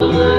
ধন্যবাদ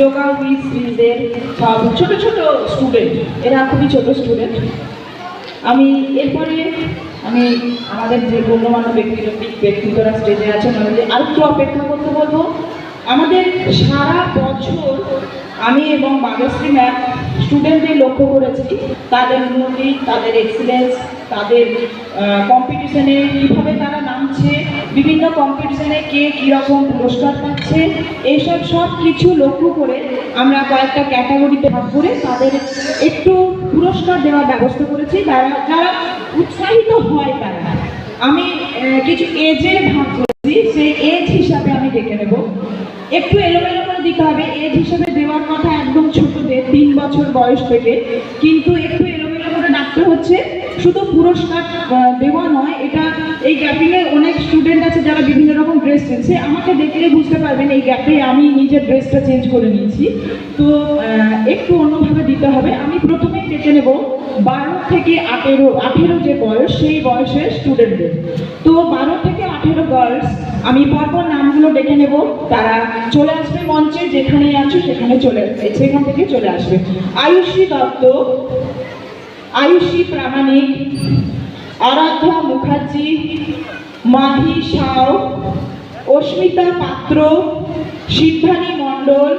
যোগা উইথ স্ত্রীদের সব ছোট ছোট স্টুডেন্ট এরা খুবই ছোট স্টুডেন্ট আমি এরপরে আমি আমাদের যে গণ্যমান্য ব্যক্তি ব্যক্তিত্বরা স্টেজে আছেন আমাদের আরেকটু অপেক্ষা করতে বলব। আমাদের সারা বছর আমি এবং মানশ্রী ম্যাম স্টুডেন্টদের লক্ষ্য করেছি তাদের উন্নতি তাদের এক্সিলেন্স তাদের কম্পিটিশনে কীভাবে তারা নামছে বিভিন্ন কম্পিটিশনে কে কীরকম পুরস্কার পাচ্ছে এইসব সব কিছু লক্ষ্য করে আমরা কয়েকটা ক্যাটাগরিতে ভাগ করে তাদের একটু পুরস্কার দেওয়ার ব্যবস্থা করেছি। তারা যারা উৎসাহিত হয় তারা। আমি কিছু এজের ভাগ করেছি, সেই এজ হিসাবে আমি ডেকে নেব। একটু এলোমেলো করে দিতে হবে। এজ হিসাবে দেওয়ার কথা একদম ছোটদের, তিন বছর বয়স থেকে। কিন্তু একটু এলোমেলো করে ডাকতে হচ্ছে। শুধু পুরস্কার দেওয়া নয়, এটা এই গ্যাপিংয়ে অনেক স্টুডেন্ট আছে যারা বিভিন্ন রকম ড্রেস সে আমাকে দেখলে বুঝতে পারবেন এই গ্যাপে আমি নিজের ড্রেসটা চেঞ্জ করে নিয়েছি। তো একটু অন্যভাবে দিতে হবে। আমি প্রথমেই ডেকে নেব বারো থেকে আঠেরো আঠেরো যে বয়স, সেই বয়সের স্টুডেন্টদের তো বারো থেকে আঠেরো গার্লস আমি পরপর নামগুলো ডেকে নেব। তারা চলে আসবে মঞ্চে, যেখানে আছো সেখানে চলে আসবে সেখান থেকে চলে আসবে। আয়ুষী দত্ত, আয়ুষী প্রামাণিক আরাধ্যা মুখার্জি, মাহি সাউ অস্মিতা পাত্র, সিদ্ধানী মণ্ডল,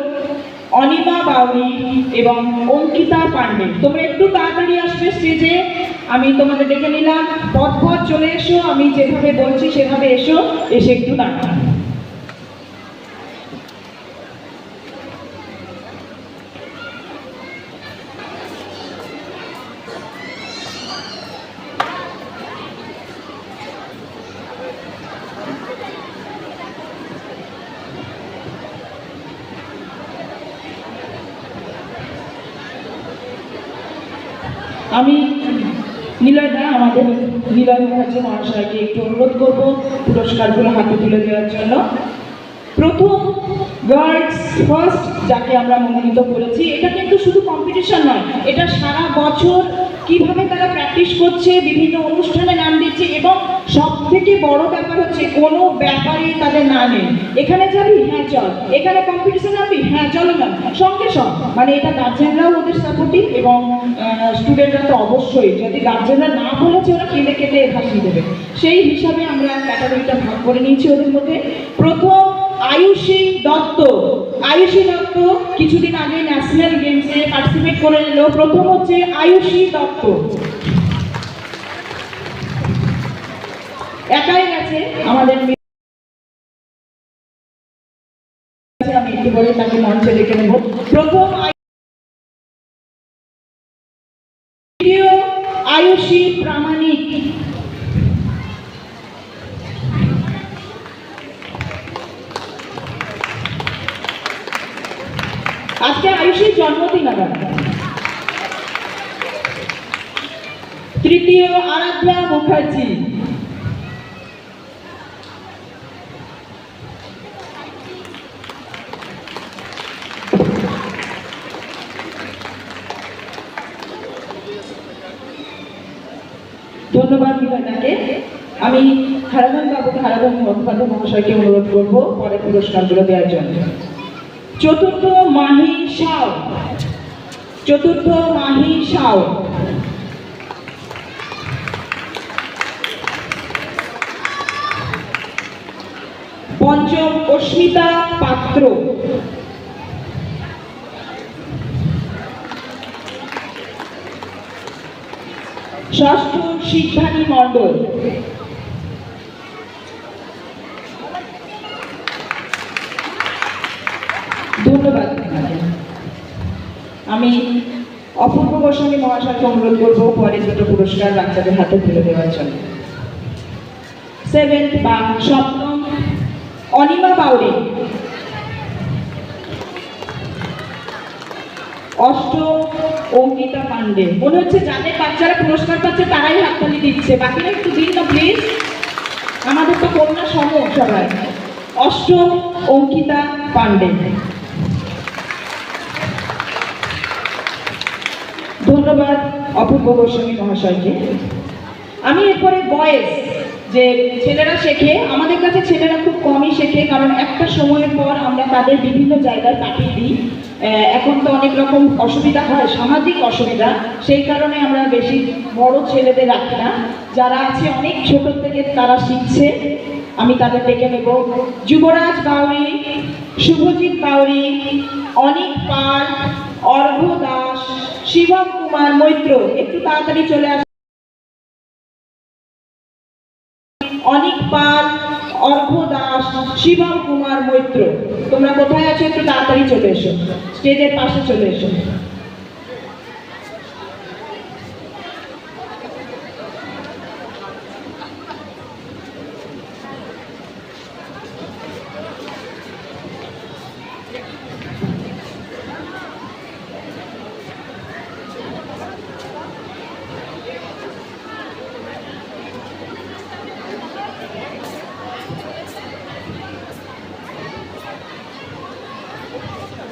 অনিমা বাউরি এবং অঙ্কিতা পান্ডে তোমরা একটু তাড়াতাড়ি আসবে স্টেজে আমি তোমাদের ডেকে নিলাম। পথ পথ চলে এসো। আমি যেভাবে বলছি সেভাবে এসো। এসে একটু দাঁড়াও। আমি নিলয় দা, আমাদের নীলয় মুখার্জি মহাশয়কে একটু অনুরোধ করব পুরস্কারগুলো হাতে তুলে দেওয়ার জন্য। প্রথম গার্লস ফার্স্ট যাকে আমরা মনোনীত করেছি। এটা কিন্তু শুধু কম্পিটিশন নয়, এটা সারা বছর কীভাবে তারা প্র্যাকটিস করছে, বিভিন্ন অনুষ্ঠানে নাম দিচ্ছে এবং সব থেকে বড় ব্যাপার হচ্ছে কোনো ব্যাপারে তাদের না নেই। এখানে যাবি হ্যাঁ চল, এখানে কম্পিটিশন যাবি হ্যাঁ চলো না, সঙ্গে সঙ্গ। মানে এটা গার্জেনরাও ওদের সাপোর্টিভ এবং স্টুডেন্টরা তো অবশ্যই। যদি গার্জেনরা না বলেছে ওরা কেঁদে কেঁদে ভাসিয়ে দেবে। সেই হিসাবে আমরা ক্যাটাগরিটা ভাগ করে নিয়েছি ওদের মধ্যে। আয়ুষী দত্ত। আয়ুষী দত্ত কিছুদিন আগে ন্যাশনাল গেমসে পার্টিসিপেট করে নিল। প্রথম হচ্ছে আয়ুষী দত্ত। একাই গেছে আমাদের প্রথম আয়ুষী প্রামাণিক। আজকে আয়ুষের জন্মদিন আবার। তৃতীয় আরাধ্যা মুখার্জি। ধন্যবাদ বিভাটাকে আমি হারাধন বাবুকে হারাধন মহাশয়কে অনুরোধ করব পরে পুরস্কারগুলো দেওয়ার জন্য। চতুর্থ মাহি সাউ চতুর্থ মাহি সাউ পঞ্চম অস্মিতা পাত্র। ষষ্ঠ সিদ্ধানী মণ্ডল ধন্যবাদ আপনাকে। আমি অপূর্ব গোস্বামী মহাশয়কে অনুরোধ করব পরে দুটো পুরস্কার বাচ্চাদের হাতে তুলে দেওয়ার জন্য। সেভেন্থ বা সপ্তম অনিমা বাউরি অষ্টম অঙ্কিতা পান্ডে মনে হচ্ছে যাদের বাচ্চারা পুরস্কার পাচ্ছে তারাই হাততালি দিচ্ছে। বাকিরা একটু দিন না প্লিজ আমাদের তো কন্যা সম সবাই। অষ্টম অঙ্কিতা পান্ডে ধন্যবাদ অপূর্ব গোস্বামী মহাশয়কে। আমি এরপরে বয়েস যে ছেলেরা শেখে, আমাদের কাছে ছেলেরা খুব কমই শেখে, কারণ একটা সময়ের পর আমরা তাদের বিভিন্ন জায়গায় পাঠিয়ে দিই। এখন তো অনেক রকম অসুবিধা হয়, সামাজিক অসুবিধা, সেই কারণে আমরা বেশি বড় ছেলেদের রাখি না। যারা আছে অনেক ছোট থেকে তারা শিখছে। আমি তাদের ডেকে নেব। যুবরাজ বাউরি, শুভজিৎ বাউরি, অনিক পাল, অর্ঘ্য দাস শিবম কুমার মৈত্র, একটু তাড়াতাড়ি চলে আস অনিক পাল অর্ঘ দাস, শিবম কুমার মৈত্র। তোমরা কোথায় আছো? একটু তাড়াতাড়ি চলে এসো। স্টেজের পাশে চলে এসো।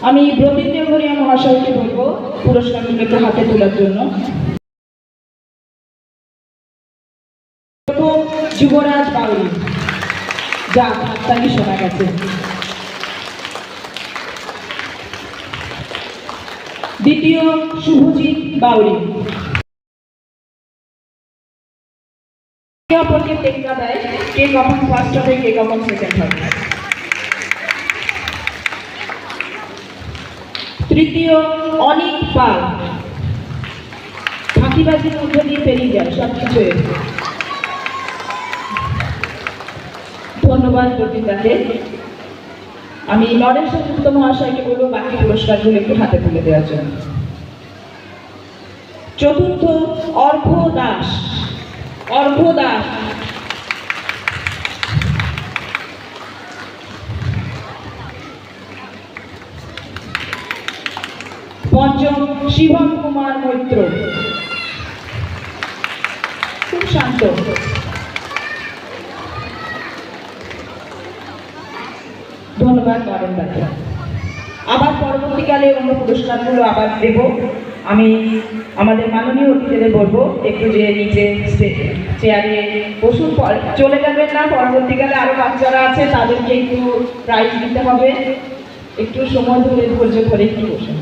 আমি ব্রতীন্দ্র ঘরিয়া মহাশয়কে বলব পুরস্কারগুলো একটু হাতে তোলার জন্য। যুবরাজ বাউরি যা হাততালি শোনা গেছে। দ্বিতীয় শুভজিৎ বাউরি কে কখন ফার্স্ট হবে, কে কখন সেকেন্ড হবে? তৃতীয় অনেক পাল ফাঁকিবাজির মধ্য দিয়ে পেরিয়ে যায় সব কিছু ধন্যবাদ প্রতিদাকে। আমি নরেশ সেনগুপ্ত মহাশয়কে বলব বাকি পুরস্কারগুলো একটু হাতে তুলে দেওয়ার জন্য। চতুর্থ অর্ঘ দাস। অর্ঘ দাস। পঞ্চম শিবম কুমার মৈত্র। খুব শান্ত। ধন্যবাদ নরেন দাকে আবার পরবর্তীকালে অন্য পুরস্কারগুলো আবার দেব। আমি আমাদের মাননীয় অতিথিদের বলব, একটু যে নিচে চেয়ারে বসুন চলে যাবেন না, পরবর্তীকালে আরও বাচ্চারা আছে, তাদেরকে একটু প্রাইজ দিতে হবে। একটু সময় ধরে ধৈর্য ধরে একটু বসুন।